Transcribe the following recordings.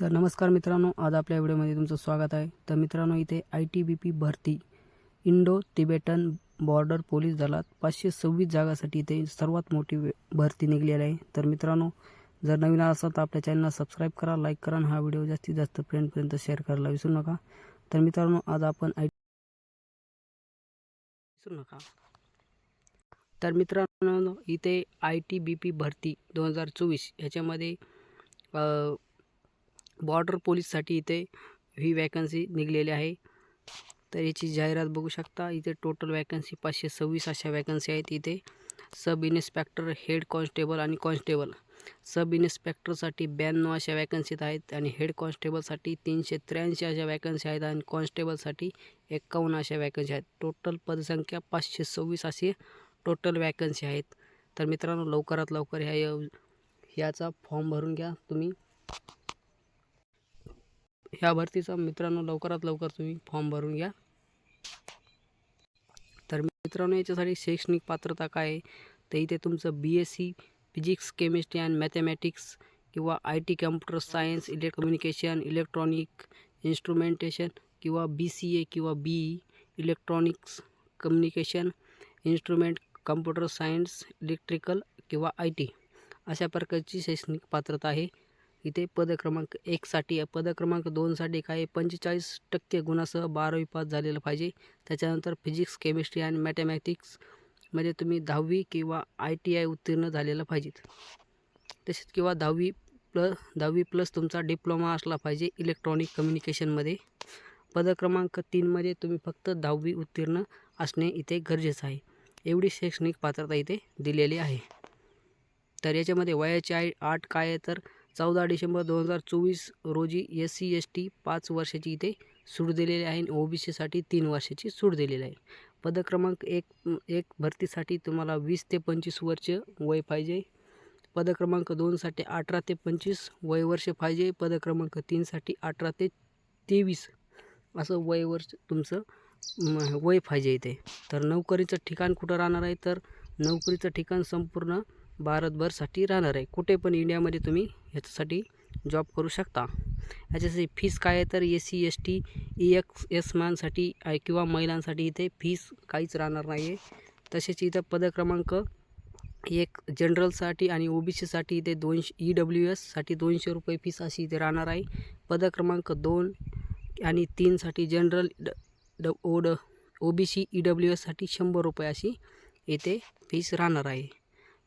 तर नमस्कार मित्रांनो आज आपल्या व्हिडिओमध्ये तुमचं स्वागत आहे. तर मित्रांनो इथे आय टी बी पी भरती. इंडो तिबेटन बॉर्डर पोलीस दलात पाचशे सव्वीस जागासाठी इथे सर्वात मोठी भरती निघलेली आहे. तर मित्रांनो जर नवीन असाल तर आपल्या चॅनलला सबस्क्राईब करा लाईक करा आणि हा व्हिडिओ जास्तीत जास्त फ्रेंडपर्यंत शेअर करायला विसरू नका. तर मित्रांनो आज आपण आय विसरू नका. तर मित्रांनो इथे आय टी बी पी भरती दोन हजार चोवीस ह्याच्यामध्ये बॉर्डर पोलीससाठी इथे ही वॅकन्सी निघलेली आहे. तर याची जाहिरात बघू शकता इथे टोटल वॅकन्सी पाचशे सव्वीस अशा वॅकन्सी आहेत इथे. सब इन्स्पेक्टर हेड कॉन्स्टेबल आणि कॉन्स्टेबल सब इन्स्पेक्टरसाठी ब्याण्णव अशा वॅकन्सीत आहेत आणि हेड कॉन्स्टेबलसाठी तीनशे त्र्याऐंशी अशा वॅकन्सी आहेत आणि कॉन्स्टेबलसाठी एकावन्न अशा वॅकन्सी आहेत. टोटल पदसंख्या पाचशे सव्वीस अशी टोटल वॅकन्सी आहेत. तर मित्रांनो लवकरात लवकर ह्या याचा फॉर्म भरून घ्या. तुम्ही ह्या भरतीचा मित्रांनो लवकरात लवकर तुम्ही फॉर्म भरून घ्या. तर मित्रांनो याच्यासाठी शैक्षणिक पात्रता काय आहे? तर इथे तुमचं B S C physics chemistry and mathematics किंवा I T computer science elect communication electronic instrumentation किंवा बी सी ए किंवा B E electronics communication instrument computer science electrical किंवा आय टी अशा प्रकारची शैक्षणिक पात्रता आहे. इथे पदक्रमांक एकसाठी पदक्रमांक दोनसाठी काय आहे? पंचेचाळीस टक्के गुणासह बारावी पास झालेलं पाहिजे. त्याच्यानंतर फिजिक्स केमिस्ट्री आणि मॅथमॅटिक्समध्ये तुम्ही दहावी किंवा आय टी आय उत्तीर्ण झालेलं पाहिजेत तसेच किंवा दहावी प्लस दहावी प्लस तुमचा डिप्लोमा असला पाहिजे इलेक्ट्रॉनिक कम्युनिकेशनमध्ये पदक्रमांक तीनमध्ये तुम्ही फक्त दहावी उत्तीर्ण असणे इथे गरजेचं आहे. एवढी शैक्षणिक पात्रता इथे दिलेली आहे. तर याच्यामध्ये वयाची आय आठ काय आहे तर चौदा डिसेंबर दोन हजार चोवीस रोजी एस सी एस टी पाच वर्षाची इथे सूट दिलेली आहे आणि ओ बी सीसाठी तीन वर्षाची सूट दिलेली आहे. पदक्रमांक एक एक भरतीसाठी तुम्हाला वीस ते पंचवीस वर्ष वय पाहिजे. पदक्रमांक दोनसाठी अठरा ते पंचवीस वय वर्ष पाहिजे. पदक्रमांक तीनसाठी अठरा ते तेवीस असं वय वर्ष तुमचं वय पाहिजे इथे. तर नोकरीचं ठिकाण कुठं राहणार आहे? तर नोकरीचं ठिकाण संपूर्ण भारतभरसाठी राहणार आहे. कुठे पण इंडियामध्ये तुम्ही ह्याच्यासाठी जॉब करू शकता. याच्यासाठी फीस काय आहे तर S C S T E X S मॅनसाठी आहे किंवा महिलांसाठी इथे फीस काहीच राहणार नाही आहे तसेच इथं पदक्रमांक एक जनरलसाठी आणि ओ बी सीसाठी इथे दोनशे ई डब्ल्यू एससाठी दोनशे रुपये फीस अशी इथे राहणार आहे. पद क्रमांक दोन आणि तीनसाठी जनरल ड ड ओ ड O B C E W एससाठी शंभर रुपये अशी इथे फीस राहणार आहे.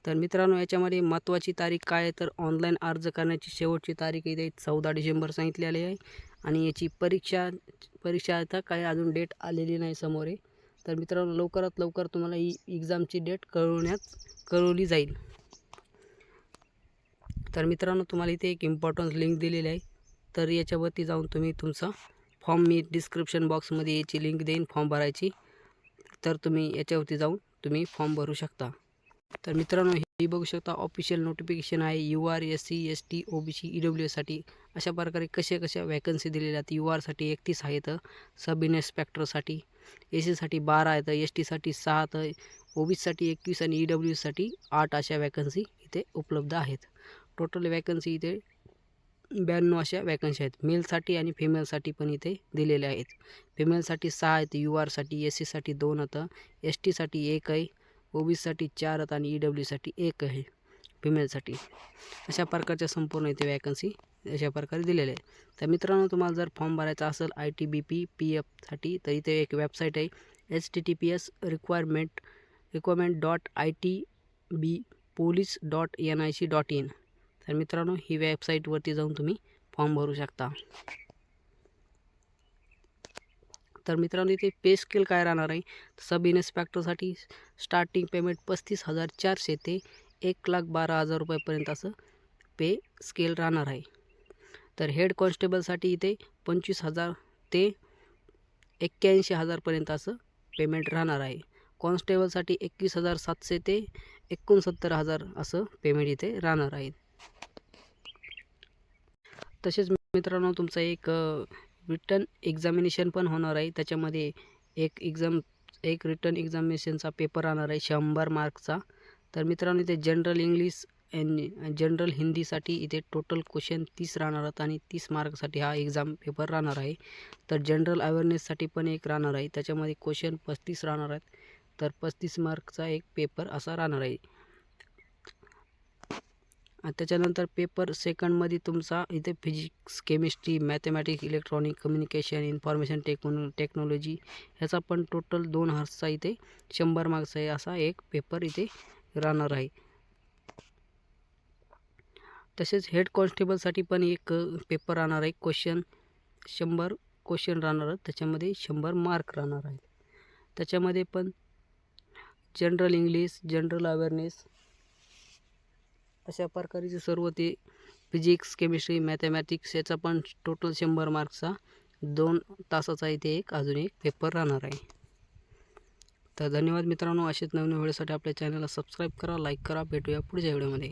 तर मित्रांनो याच्यामध्ये महत्त्वाची तारीख काय आहे? तर ऑनलाईन अर्ज करण्याची शेवटची तारीख इथे चौदा डिसेंबर सांगितलेली आहे. आणि याची परीक्षा परीक्षा आता काही अजून डेट आलेली नाही समोर आहे. तर मित्रांनो लवकरात लवकर तुम्हाला ही एक्झामची डेट कळवण्यात कळवली जाईल. तर मित्रांनो तुम्हाला इथे एक इम्पॉर्टन्स लिंक दिलेली आहे. तर याच्यावरती जाऊन तुम्ही तुमचा फॉर्म मी डिस्क्रिप्शन बॉक्समध्ये याची लिंक देईन फॉर्म भरायची. तर तुम्ही याच्यावरती जाऊन तुम्ही फॉर्म भरू शकता. तर मित्रांनो हे बघू शकता ऑफिशियल नोटिफिकेशन आहे. U R S C S T O B C E W एससाठी अशा प्रकारे कशा कशा वॅकन्सी दिलेल्या आहेत. यू आरसाठी एकतीस आहेत. सब इन्स्पेक्टरसाठी ए सीसाठी बारा आहेत. एस टीसाठी सहा तर ओ बी सीसाठी एकवीस आणि ई डब्ल्यू एससाठी आठ अशा वॅकन्सी इथे उपलब्ध आहेत. टोटल वॅकन्सी इथे ब्याण्णव अशा वॅकन्सी आहेत. मेलसाठी आणि फिमेलसाठी पण इथे दिलेल्या आहेत. फिमेलसाठी सहा आहेत. यू आरसाठी एस सीसाठी दोन आहेत. एस टीसाठी एक आहे. ओ बी चार आहेत आणि ई डब्ल्यूसाठी एक आहे फिमेलसाठी अशा प्रकारच्या संपूर्ण इथे वॅकन्सी अशा प्रकारे दिलेल्या आहेत. तर मित्रांनो तुम्हाला जर फॉर्म भरायचा असेल I T B P P एफसाठी तर इथे एक वेबसाईट आहे H T T P S requirement requirement dot I T B police dot N I C dot in तर मित्रांनो ही वेबसाईटवरती जाऊन तुम्ही फॉर्म भरू शकता. तर मित्रांनो इथे पे स्केल काय राहणार आहे? सब इन्स्पेक्टरसाठी स्टार्टिंग पेमेंट पस्तीस हजार चारशे ते एक लाख बारा हजार रुपयापर्यंत असं पे स्केल राहणार आहे. तर हेड कॉन्स्टेबलसाठी इथे पंचवीस हजार ते एक्क्याऐंशी हजारपर्यंत असं पेमेंट राहणार आहे. कॉन्स्टेबलसाठी एकवीस हजार सातशे ते एकोणसत्तर हजार असं पेमेंट इथे राहणार आहे. तसेच मित्रांनो तुमचं एक रिटर्न एक्झामिनेशन पण होणार आहे. त्याच्यामध्ये एक एक्झाम एक रिटर्न एक्झामिनेशनचा पेपर राहणार आहे शंभर मार्कचा तर मित्रांनो इथे जनरल इंग्लिश आणि जनरल हिंदीसाठी इथे टोटल क्वेश्चन तीस राहणार आहेत आणि तीस मार्कसाठी हा एक्झाम पेपर राहणार आहे. तर जनरल अवेअरनेससाठी पण एक राहणार आहे. त्याच्यामध्ये क्वेश्चन पस्तीस राहणार आहेत. तर पस्तीस मार्कचा एक पेपर असा राहणार आहे. त्याच्यानंतर पेपर सेकंडमध्ये तुमचा इथे physics chemistry mathematics electronic communication information techno technology ह्याचा पण टोटल दोन हार्सचा इथे शंभर मार्क्स आहे असा एक पेपर इथे राहणार आहे. तसेच हेड कॉन्स्टेबलसाठी पण एक पेपर राहणार आहे. क्वेश्चन शंभर क्वेश्चन राहणार आहेत. त्याच्यामध्ये शंभर मार्क राहणार आहेत. त्याच्यामध्ये पण जनरल इंग्लिश जनरल अवेअरनेस अशा प्रकारचे सर्व ते फिजिक्स केमिस्ट्री मॅथमॅटिक्स याचा पण टोटल शंभर मार्क्सचा दोन तासाचा इथे एक अजून एक पेपर राहणार आहे. तर धन्यवाद मित्रांनो असेच नवीन व्हिडिओसाठी आपल्या चॅनलला सबस्क्राईब करा लाईक करा भेटूया पुढच्या व्हिडिओमध्ये